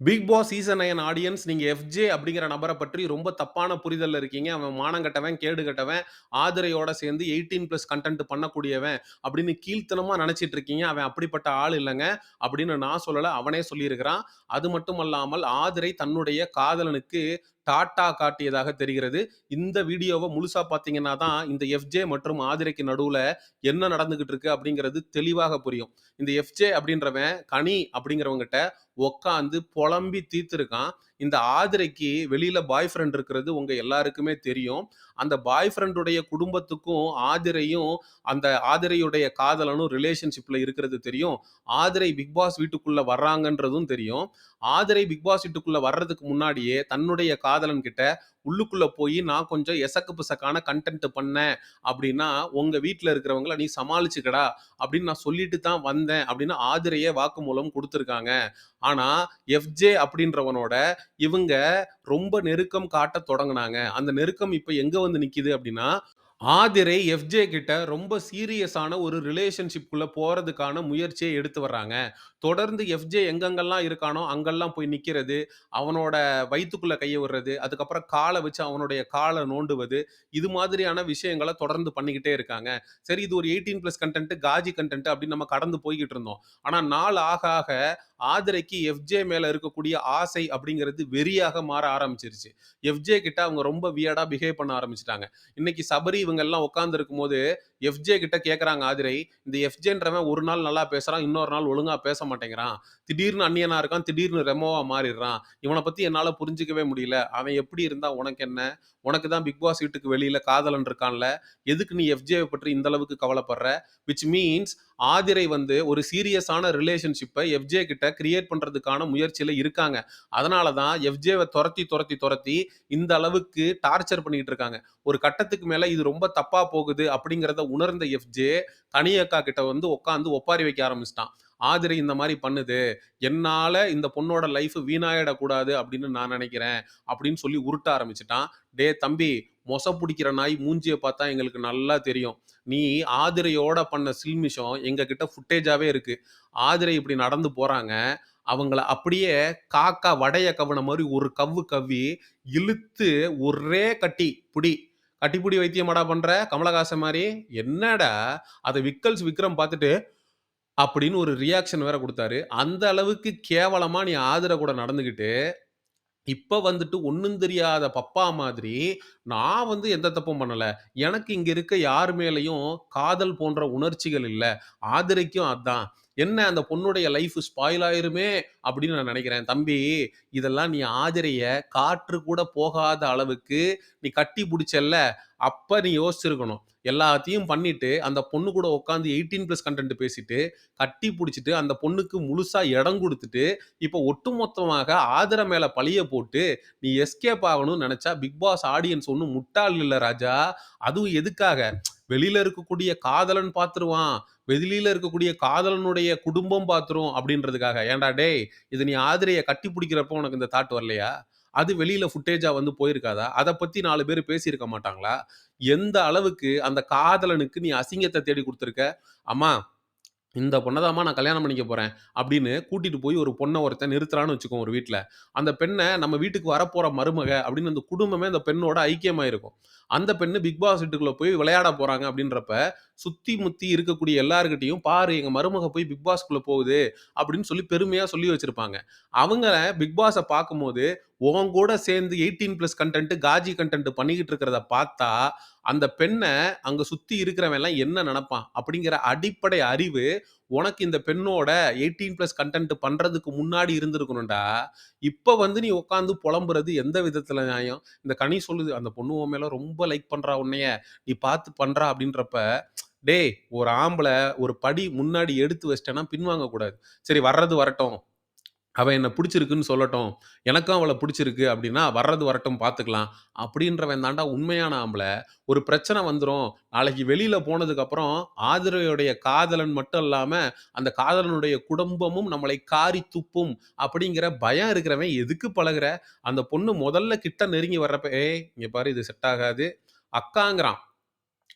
Bigg Boss season nine audience நீங்க FJ அப்படிங்கிற நபரை பற்றி ரொம்ப தப்பான புரிதல்ல இருக்கீங்க. அவன் மானம் கட்டவன் கேடு கட்டவன் ஆதிரையோட சேர்ந்து 18+ கன்டென்ட் பண்ணக்கூடியவன் அப்படின்னு கீழ்த்தனமா நினைச்சிட்டு இருக்கீங்க. அவன் அப்படிப்பட்ட ஆள் இல்லைங்க அப்படின்னு நான் சொல்லல. அவனே சொல்லியிருக்கிறான். அது மட்டும் அல்லாமல் ஆதிரை தன்னுடைய காதலனுக்கு டாட்டா காட்டியதாக தெரிகிறது. இந்த வீடியோவை முழுசா பார்த்தீங்கன்னா தான், இந்த எஃப்ஜே மற்றும் ஆதிரைக்கு நடுவுல என்ன நடந்துகிட்டு இருக்கு அப்படிங்கிறது தெளிவாக புரியும். இந்த எஃப்ஜே அப்படின்றவன் கனி அப்படிங்கிறவங்கிட்ட உட்காந்து புலம்பி தீர்த்துருக்கான் இந்த ஆதிரைக்கு வெளியில பாய் ஃப்ரெண்ட் இருக்கிறது உங்க எல்லாருக்குமே தெரியும். அந்த பாய் ஃப்ரெண்டுடைய குடும்பத்துக்கும் ஆதிரையும் அந்த ஆதிரையுடைய காதலனும் ரிலேஷன்ஷிப்ல இருக்கிறது தெரியும். ஆதிரை பிக் பாஸ் வீட்டுக்குள்ள வர்றாங்கன்றதும் தெரியும். ஆதிரை பிக் பாஸ் வீட்டுக்குள்ள வர்றதுக்கு முன்னாடியே தன்னுடைய காதலன் கிட்ட உள்ளுக்குள்ள போய் நான் கொஞ்சம் எசக்கு பிசக்கான கண்டென்ட் பண்ணேன் அப்படின்னா, உங்க வீட்டில் இருக்கிறவங்கள நீ சமாளிச்சுக்கடா அப்படின்னு நான் சொல்லிட்டு தான் வந்தேன் அப்படின்னு ஆதிரையே வாக்குமூலம் கொடுத்துருக்காங்க ஆனா, எஃப்ஜே அப்படின்றவனோட இவங்க ரொம்ப நெருக்கம் காட்டத் தொடங்கினாங்க அந்த நெருக்கம் இப்போ எங்க வந்து நிக்குது அப்படின்னா, ஆதிரை எஃப்ஜே கிட்ட ரொம்ப சீரியஸான ஒரு ரிலேஷன்ஷிப்குள்ள போகிறதுக்கான முயற்சியை எடுத்து வர்றாங்க. தொடர்ந்து எஃப்ஜே எங்கெங்கெல்லாம் இருக்கானோ, அங்கெல்லாம் போய் நிற்கிறது அவனோட வயிற்றுக்குள்ளே கையை விடுறது, அதுக்கப்புறம் காலை வச்சு அவனுடைய காலை நோண்டுவது, இது மாதிரியான விஷயங்கள தொடர்ந்து பண்ணிக்கிட்டே இருக்காங்க. சரி இது ஒரு எயிட்டீன் ப்ளஸ் கண்டென்ட்டு காஜி கண்டென்ட்டு அப்படின்னு நம்ம கடந்து போய்கிட்டு இருந்தோம். ஆனால் நாள் ஆக ஆக ஆதிரைக்கு எஃப்ஜே மேல இருக்கக்கூடிய ஆசை அப்படிங்கிறது வெறியாக மாற ஆரம்பிச்சிருச்சு. எஃப்ஜே கிட்ட அவங்க ரொம்ப வியடா பிஹேவ் பண்ண ஆரம்பிச்சிட்டாங்க இன்னைக்கு சபரி இவங்க எல்லாம் போது எஃப்ஜே கிட்ட கேட்குறாங்க ஆதிரை, இந்த எஃப்ஜேன்றவன் ஒரு நாள் நல்லா பேசுறான், இன்னொரு நாள் ஒழுங்கா பேச மாட்டேங்கிறான். திடீர்னு அந்நியனா இருக்கான், திடீர்னு ரெமோவா மாறிடுறான். இவனை பத்தி என்னால புரிஞ்சுக்கவே முடியல. அவன் எப்படி இருந்தா உனக்கு என்ன? உனக்கு தான் பிக் பாஸ் வீட்டுக்கு வெளியில காதலன் இருக்கான்ல. எதுக்கு நீ எஃப்ஜேவை பற்றி இந்த அளவுக்கு கவலைப்படுற? விச் மீன்ஸ் ஆதிரை வந்து ஒரு சீரியஸான ரிலேஷன்ஷிப்பை எஃப்ஜே கிட்ட கிரியேட் பண்றதுக்கான முயற்சியில் இருக்காங்க. அதனால தான் எஃப்ஜேவை துரத்தி துரத்தி துரத்தி இந்த அளவுக்கு டார்ச்சர் பண்ணிட்டு இருக்காங்க. ஒரு கட்டத்துக்கு மேல இது ரொம்ப தப்பா போகுது அப்படிங்கிறத உணர்ந்த எஃப்ஜே, கனியக்கா கிட்ட வந்து உட்கார்ந்து ஒப்பாரி வைக்க ஆரம்பிச்சிட்டான் ஆதிரை இந்த மாதிரி பண்ணுது. என்னால் இந்த பொண்ணோட லைஃப் வீணாயிடக்கூடாது அப்படின்னு நான் நினைக்கிறேன் அப்படின்னு சொல்லி உருட்ட ஆரம்பிச்சிட்டான் டே தம்பி, மொச பிடிக்கிற நாய் மூஞ்சியை பார்த்தா எங்களுக்கு நல்லா தெரியும். நீ ஆதிரையோட பண்ண சில்மிஷம் எங்ககிட்ட ஃபுட்டேஜாகவே இருக்கு. ஆதிரை இப்படி நடந்து போகிறாங்க அவங்கள அப்படியே காக்கா வடைய கவுன மாதிரி ஒரு கவ்வு கவ்வி, இழுத்து ஒரே கட்டி புடி. கட்டிப்புடி வைத்தியமாடா பண்ற? கமலஹாசன் மாதிரி என்னடா? அதை விக்கல்ஸ் விக்ரம் பார்த்துட்டு, அப்படின்னு ஒரு ரியாக்ஷன் வேற குடுத்தாரு. அந்த அளவுக்கு கேவலமா நீ ஆதிர கூட நடந்துகிட்டு, இப்ப வந்துட்டு ஒண்ணும் தெரியாத பப்பா மாதிரி, நான் வந்து எந்த தப்பும் பண்ணல. எனக்கு இங்க இருக்க யார் மேலயும் காதல் போன்ற உணர்ச்சிகள் இல்ல. ஆதிரைக்கும் அதான். என்ன அந்த பொண்ணுடைய லைஃப் ஸ்பாயில் ஆயிருமே அப்படின்னு நான் நினைக்கிறேன் தம்பி, இதெல்லாம் நீ ஆதிரைய காற்று கூட போகாத அளவுக்கு நீ கட்டி பிடிச்சல்ல அப்ப நீ யோசிச்சிருக்கணும். எல்லாத்தையும் பண்ணிட்டு, அந்த பொண்ணு கூட உட்காந்து எயிட்டீன் ப்ளஸ் கண்டென்ட் பேசிட்டு, கட்டி பிடிச்சிட்டு அந்த பொண்ணுக்கு முழுசா இடம் கொடுத்துட்டு இப்ப ஒட்டுமொத்தமாக ஆதர மேல பழிய போட்டு, நீ எஸ்கேப் ஆகணும்னு நினைச்சா பிக் பாஸ் ஆடியன்ஸ் ஒண்ணும் முட்டாள் இல்ல ராஜா. அதுவும் எதுக்காக? வெளியில இருக்கக்கூடிய காதலன் பார்த்துருவான். வெளியில இருக்கக்கூடிய காதலனுடைய குடும்பம் பார்த்துரும் அப்படின்றதுக்காக. ஏன்டா டேய்! இது நீ ஆதிரையை கட்டி பிடிக்கிறப்போ உனக்கு இந்த தாட் வரலையா? அது வெளியில ஃபுட்டேஜா வந்து போயிருக்காதா? அதை பத்தி நாலு பேர் பேசியிருக்க மாட்டாங்களா? எந்த அளவுக்கு அந்த காதலனுக்கு நீ அசிங்கத்தை தேடி கொடுத்துருக்க அம்மா, இந்த பொண்ண தாம்மா நான் கல்யாணம் பண்ணிக்க போகிறேன் அப்படின்னு கூட்டிட்டு போய் ஒரு பொண்ணை ஒருத்தன் நிறுத்துறான்னு வச்சுக்கோங்க ஒரு வீட்டில் அந்த பெண்ணை நம்ம வீட்டுக்கு வரப்போகிற மருமக அப்படின்னு அந்த குடும்பமே அந்த பெண்ணோட ஐக்கியமாக இருக்கும் அந்த பெண்ணு பிக் பாஸ் வீட்டுக்குள்ளே போய் விளையாட போகிறாங்க அப்படின்றப்ப, சுத்தி முத்தி இருக்கக்கூடிய எல்லாருக்கிட்டையும் "பாரு எங்க மருமக போய் பிக் பாஸ்க்குள்ள போகுது" அப்படின்னு சொல்லி பெருமையா சொல்லி வச்சிருப்பாங்க. அவங்கள பிக் பாஸை பார்க்கும்போது, உன் கூட சேர்ந்து எயிட்டீன் பிளஸ் கண்டென்ட் காஜி கண்டென்ட் பண்ணிக்கிட்டு இருக்கிறத பார்த்தா, அந்த பெண்ணை அங்க சுத்தி இருக்கிறவன்லாம் என்ன நினைப்பான் அப்படிங்கிற அடிப்படை அறிவு உனக்கு இந்த பெண்ணோட எயிட்டீன் பிளஸ் கண்டென்ட் பண்றதுக்கு முன்னாடி இருந்திருக்கணும்டா. இப்ப வந்து நீ உட்காந்து புலம்புறது எந்த விதத்துல நியாயம்? இந்த கனி சொல்லுது, "அந்த பொண்ணு உன் மேல ரொம்ப லைக் பண்றா உன்னைய. நீ பார்த்து பண்றா" அப்படின்றப்ப, டேய்! ஒரு ஆம்பளை ஒரு படி முன்னாடி எடுத்து வச்சிட்டேன்னா பின்வாங்கக்கூடாது சரி வர்றது வரட்டும். அவன் என்ன பிடிச்சிருக்குன்னு சொல்லட்டும். எனக்கும் அவளை பிடிச்சிருக்கு அப்படின்னா, வர்றது வரட்டும் பார்த்துக்கலாம். அப்படின்றவன் தாண்டா உண்மையான ஆம்பளை ஒரு பிரச்சனை வந்துடும் நாளைக்கு வெளியில் போனதுக்கப்புறம், ஆதரவையுடைய காதலன் மட்டும் இல்லாமல் அந்த காதலனுடைய குடும்பமும் நம்மளை காரி துப்பும் அப்படிங்கிற பயம் இருக்கிறவன் எதுக்கு பழகுற? அந்த பொண்ணு முதல்ல கிட்ட நெருங்கி வர்றப்ப, "ஏய்! இங்கே பாரு இது செட் ஆகாது." அக்காங்கிறான்.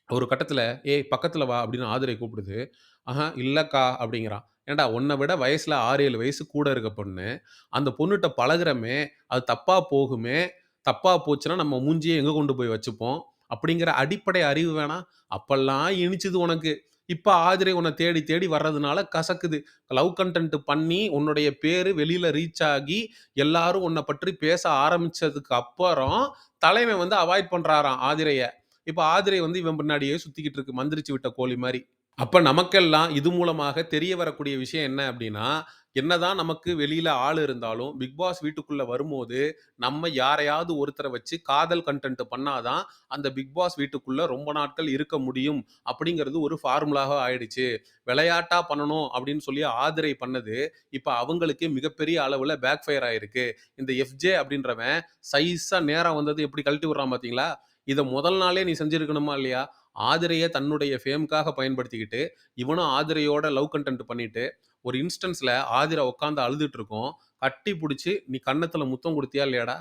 ஒரு கட்டத்தில் "ஏய் பக்கத்தில் வா" அப்படின்னு ஆதிரை கூப்பிடுது. "ஆஹா இல்லக்கா" அப்படிங்கிறான். ஏன்டா உன்ன விட வயசுல 6, 7 வயசு கூட இருக்க பொண்ணு. அந்த பொண்ணுட்ட பழகுறோமே, அது தப்பா போகுமே, தப்பா போச்சுன்னா நம்ம மூஞ்சிய எங்க கொண்டு போய் வச்சுப்போம்? அப்படிங்கிற அடிப்படை அறிவு வேணாம்? அப்பல்லாம் இனிச்சுது உனக்கு. இப்ப ஆதிரை உன்ன தேடி தேடி வர்றதுனால கசக்குது. லவ் கன்டென்ட் பண்ணி உன்னுடைய பேரு வெளியில ரீச் ஆகி, எல்லாரும் உன்ன பற்றி பேச ஆரம்பிச்சதுக்கு அப்புறம், தலைவன் வந்து அவாய்ட் பண்றாராம் ஆதிரைய. இப்போ ஆதிரை வந்து இவன் பின்னாடியே சுத்திக்கிட்டு இருக்கு. மந்திரிச்சு விட்ட கோழி மாதிரி அப்ப நமக்கெல்லாம் இது மூலமாக தெரிய வரக்கூடிய விஷயம் என்ன அப்படின்னா, என்னதான் நமக்கு வெளியில ஆள் இருந்தாலும், பிக் பாஸ் வீட்டுக்குள்ள வரும்போது, நம்ம யாரையாவது ஒருத்தரை வச்சு காதல் கன்டென்ட் பண்ணாதான் அந்த பிக் பாஸ் வீட்டுக்குள்ள ரொம்ப நாட்கள் இருக்க முடியும். அப்படிங்கிறது ஒரு ஃபார்முலாக ஆயிடுச்சு. விளையாட்டா பண்ணணும் அப்படின்னு சொல்லி ஆதிரை பண்ணது, இப்போ அவங்களுக்கு மிகப்பெரிய அளவுல பேக் ஃபயர் ஆயிருக்கு. இந்த எஃப்ஜே அப்படின்றவன் சைஸா நேரம் வந்தது எப்படி கழட்டி விடுறான் பார்த்தீங்களா? இதை முதல் நாளே நீ செஞ்சுருக்கணுமா இல்லையா? ஆதிரையை தன்னுடைய ஃபேம்க்காக பயன்படுத்திக்கிட்டு, இவனும் ஆதிரையோட லவ் கன்டென்ட் பண்ணிட்டு, ஒரு இன்ஸ்டன்ஸில் ஆதிரை உட்காந்து அழுதுட்டு இருக்கோம் கட்டி பிடிச்சி "நீ கன்னத்தில் முத்தம் கொடுத்தியா இல்லையாடா?"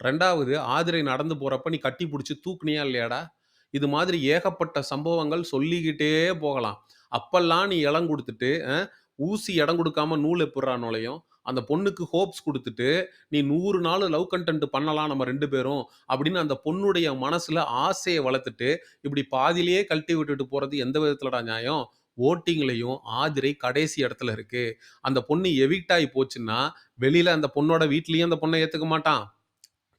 ரெண்டாவது ஆதிரை நடந்து போகிறப்ப நீ கட்டி பிடிச்சி தூக்குனியா இல்லையாடா? இது மாதிரி ஏகப்பட்ட சம்பவங்கள் சொல்லிக்கிட்டே போகலாம். அப்பெல்லாம் நீ இடம் கொடுத்துட்டு ஊசி இடம் கொடுக்காம நூல் எப்புட்றா நுழையும்? அந்த பொண்ணுக்கு ஹோப்ஸ் கொடுத்துட்டு "நீ நூறு நாள் லவ் கன்டென்ட் பண்ணலாம் நம்ம ரெண்டு பேரும்." அப்படின்னு அந்த பொண்ணுடைய மனசுல ஆசையை வளர்த்துட்டு, இப்படி பாதியிலேயே கழட்டி விட்டுட்டு போறது எந்த விதத்துலடா நியாயம்? ஓட்டிங்லையும் ஆதிரை கடைசி இடத்துல இருக்கு. அந்த பொண்ணு எவிக்ட் ஆகி போச்சுன்னா, வெளியில அந்த பொண்ணோட வீட்லயும் அந்த பொண்ணை ஏத்துக்க மாட்டான்.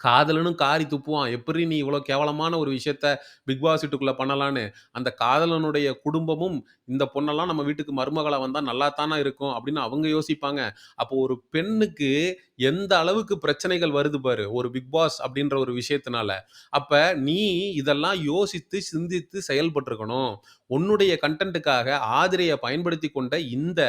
காதலனும் காரி துப்புவான். எப்படி நீ இவ்வளோ கேவலமான ஒரு விஷயத்த பிக் பாஸ் வீட்டுக்குள்ளே பண்ணலான்னு?" அந்த காதலனுடைய குடும்பமும், "இந்த பொண்ணெல்லாம் நம்ம வீட்டுக்கு மருமகளை வந்தால் நல்லா தானே இருக்கும்." அப்படின்னு அவங்க யோசிப்பாங்க. அப்போ ஒரு பெண்ணுக்கு எந்த அளவுக்கு பிரச்சனைகள் வருது பாரு, ஒரு பிக் பாஸ் அப்படின்ற ஒரு விஷயத்தினால. அப்போ நீ இதெல்லாம் யோசித்து, சிந்தித்து செயல்பட்டுருக்கணும். உன்னுடைய கண்டென்ட்டுக்காக ஆதிரையை பயன்படுத்தி கொண்ட இந்த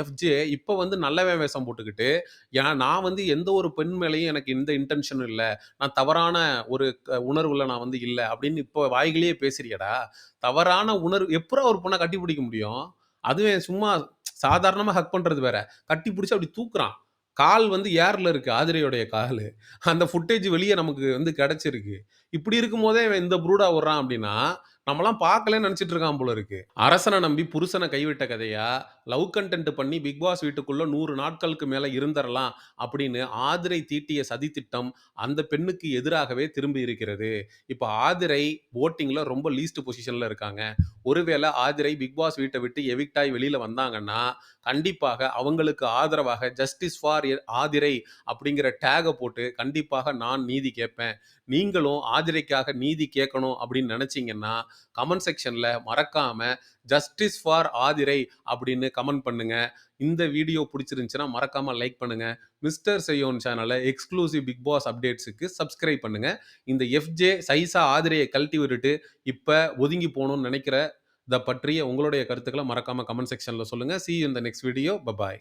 எஃப்ஜே இப்போ வந்து நல்ல வேஷம் போட்டுக்கிட்டு, ஏன்னா நான் வந்து எந்த ஒரு பெண் மேலேயும் எனக்கு எந்த இன்டென்ஷனும் இல்லை நான் தவறான ஒரு உணர்வில் உணர்வுல நான் வந்து இல்லை அப்படின்னு இப்போ வாய்களையே பேசுறியடா தவறான உணர்வு எப்புட்றா ஒரு பொண்ணை கட்டி பிடிக்க முடியும்? அதுவே சும்மா சாதாரணமாக ஹக் பண்ணுறது வேற. கட்டி பிடிச்சி அப்படி தூக்குறான். கால் வந்து ஏரில் இருக்கு ஆதிரையுடைய கால் அந்த ஃபுட்டேஜ் வெளியே நமக்கு வந்து கிடச்சிருக்கு இப்படி இருக்கும்போதே போதே இந்த ப்ரூடா விட்றான் அப்படின்னா, நம்மலாம் பார்க்கலன்னு நினச்சிட்டு இருக்கான் போல இருக்கு. அரசனை நம்பி புருஷனை கைவிட்ட கதையா, லவ் கன்டென்ட் பண்ணி பிக் பாஸ் வீட்டுக்குள்ள நூறு நாட்களுக்கு மேல இருந்தரலாம் அப்படின்னு ஆதிரை தீட்டிய சதி திட்டம் அந்த பெண்ணுக்கு எதிராகவே திரும்பி இருக்கிறது. இப்போ ஆதிரை ஓட்டிங்ல ரொம்ப லீஸ்ட் பொசிஷன்ல இருக்காங்க. ஒருவேளை ஆதிரை பிக் பாஸ் வீட்டை விட்டு எவிக்டாய் வெளியில வந்தாங்கன்னா, கண்டிப்பாக அவங்களுக்கு ஆதரவாக "ஜஸ்டிஸ் ஃபார் ஆதிரை" அப்படிங்கிற டேகை போட்டு கண்டிப்பாக நான் நீதி கேட்பேன். நீங்களும் ஆதிரைக்காக நீதி கேட்கணும் அப்படின்னு நினச்சிங்கன்னா கமெண்ட் செக்ஷனில் மறக்காம "ஜஸ்டிஸ் ஃபார் ஆதிரை" அப்படின்னு கமெண்ட் பண்ணுங்க. இந்த வீடியோ பிடிச்சிருந்துச்சுன்னா மறக்காம லைக் பண்ணுங்க. மிஸ்டர் செய்யோன் சேனலை எக்ஸ்க்ளூசிவ் பிக் பாஸ் அப்டேட்ஸுக்கு சப்ஸ்கிரைப் பண்ணுங்க. இந்த எஃப்ஜே சைஸா ஆதிரையை கழட்டி விட்டுட்டு, இப்போ ஒதுங்கி போகணும்னு நினைக்கிற இதை பற்றிய உங்களுடைய கருத்துக்களை மறக்காமல் கமெண்ட் செக்ஷனில் சொல்லுங்கள் சி இந்த in the next video. Bye bye.